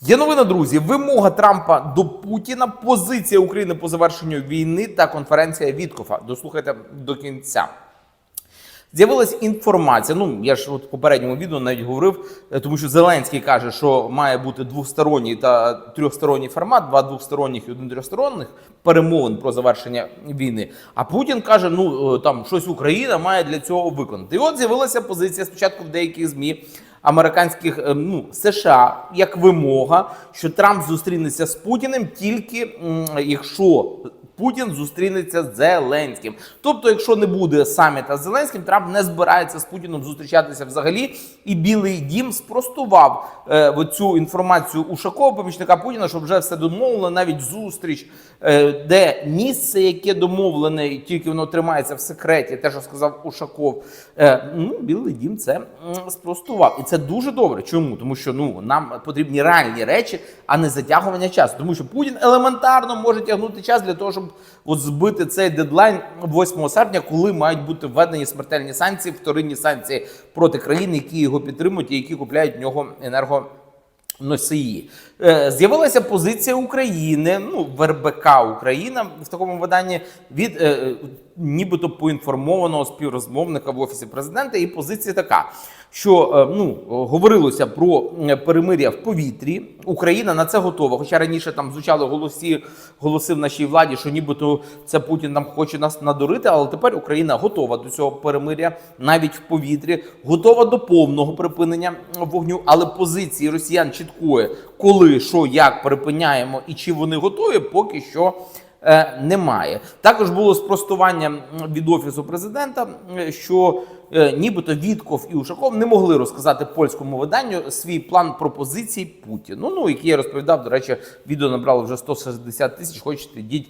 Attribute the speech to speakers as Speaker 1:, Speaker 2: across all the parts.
Speaker 1: Є новина, друзі. Вимога Трампа до Путіна, позиція України по завершенню війни та конференція Віткофа. Дослухайте до кінця. З'явилася інформація. Ну я ж от в попередньому відео навіть говорив, е, тому що Зеленський каже, що має бути двосторонній та трьохсторонній формат, два двосторонніх і один трьохсторонніх перемовин про завершення війни. А Путін каже: ну е, там щось Україна має для цього виконати. І от з'явилася позиція спочатку в деяких змі. Американських е, ну США як вимога, що Трамп зустрінеться з Путіним тільки якщо Путін зустрінеться з Зеленським. Тобто, якщо не буде саміта з Зеленським, Трамп не збирається з Путіном зустрічатися взагалі. І Білий Дім спростував е, цю інформацію Ушакова, помічника Путіна, що вже все домовлено, навіть зустріч, е, де місце, яке домовлене, і тільки воно тримається в секреті, те, що сказав Ушаков. Е, ну, Білий Дім це спростував. І це дуже добре. Чому? Тому що ну нам потрібні реальні речі, а не затягування часу. Тому що Путін елементарно може тягнути час для того, щоб от збити цей дедлайн 8 серпня, коли мають бути введені смертельні санкції, вторинні санкції проти країн, які його підтримують і які купляють в нього енерго. Носії Е, з'явилася позиція України, ну в РБК Україна в такому виданні від е, нібито поінформованого співрозмовника в офісі президента. І позиція така, що е, ну говорилося про е, перемир'я в повітрі. Україна на це готова. Хоча раніше там звучали голоси, голоси в нашій владі, що нібито це Путін нам хоче нас надурити, але тепер Україна готова до цього перемир'я навіть в повітрі, готова до повного припинення вогню. Але позиції росіян чіткої, коли що, як припиняємо і чи вони готові, поки що. е, Немає також було спростування від офісу президента, е, що е, нібито Вітков і Ушаков не могли розказати польському виданню свій план пропозицій Путіну. Ну який я розповідав. До речі, відео набрало вже 160 тисяч. Хочете, йдіть,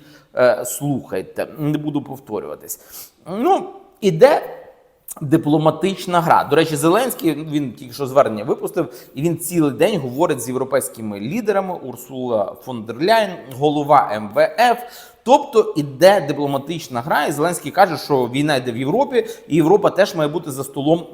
Speaker 1: слухайте. Не буду повторюватись. Ну іде дипломатична гра. До речі, Зеленський він тільки що звернення випустив, і він цілий день говорить з європейськими лідерами Урсула фон дер Ляйн, голова МВФ. Тобто іде дипломатична гра, і Зеленський каже, що війна йде в Європі, і Європа теж має бути за столом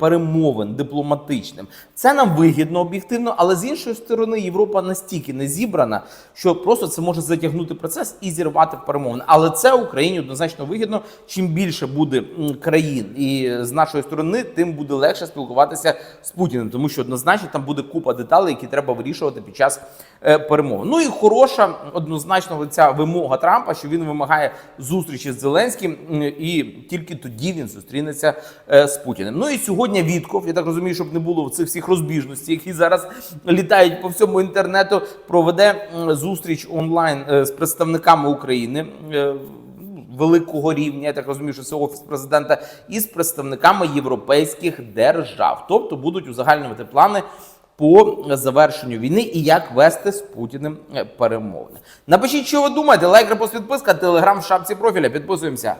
Speaker 1: перемовин дипломатичним. Це нам вигідно об'єктивно, але з іншої сторони, Європа настільки не зібрана, що просто це може затягнути процес і зірвати перемовини. Але це Україні однозначно вигідно. Чим більше буде країн, і з нашої сторони, тим буде легше спілкуватися з Путіним, тому що однозначно там буде купа деталей, які треба вирішувати під час е, перемовин. Ну і хороша однозначно ця вимога Трампа, що він вимагає зустрічі з Зеленським, і тільки тоді він зустрінеться е, з Путіним. Ну і сьогодні Вітков, я так розумію, щоб не було в цих всіх розбіжностей, які зараз літають по всьому інтернету, проведе зустріч онлайн е, з представниками України. е, Великого рівня, я так розумію, що це офіс президента, і з представниками європейських держав, тобто будуть узагальнювати плани по завершенню війни і як вести з Путіним е, перемовини. Напишіть, що ви думаєте. Лайк, репост, підписка, телеграм в шапці профіля. Підписуємося.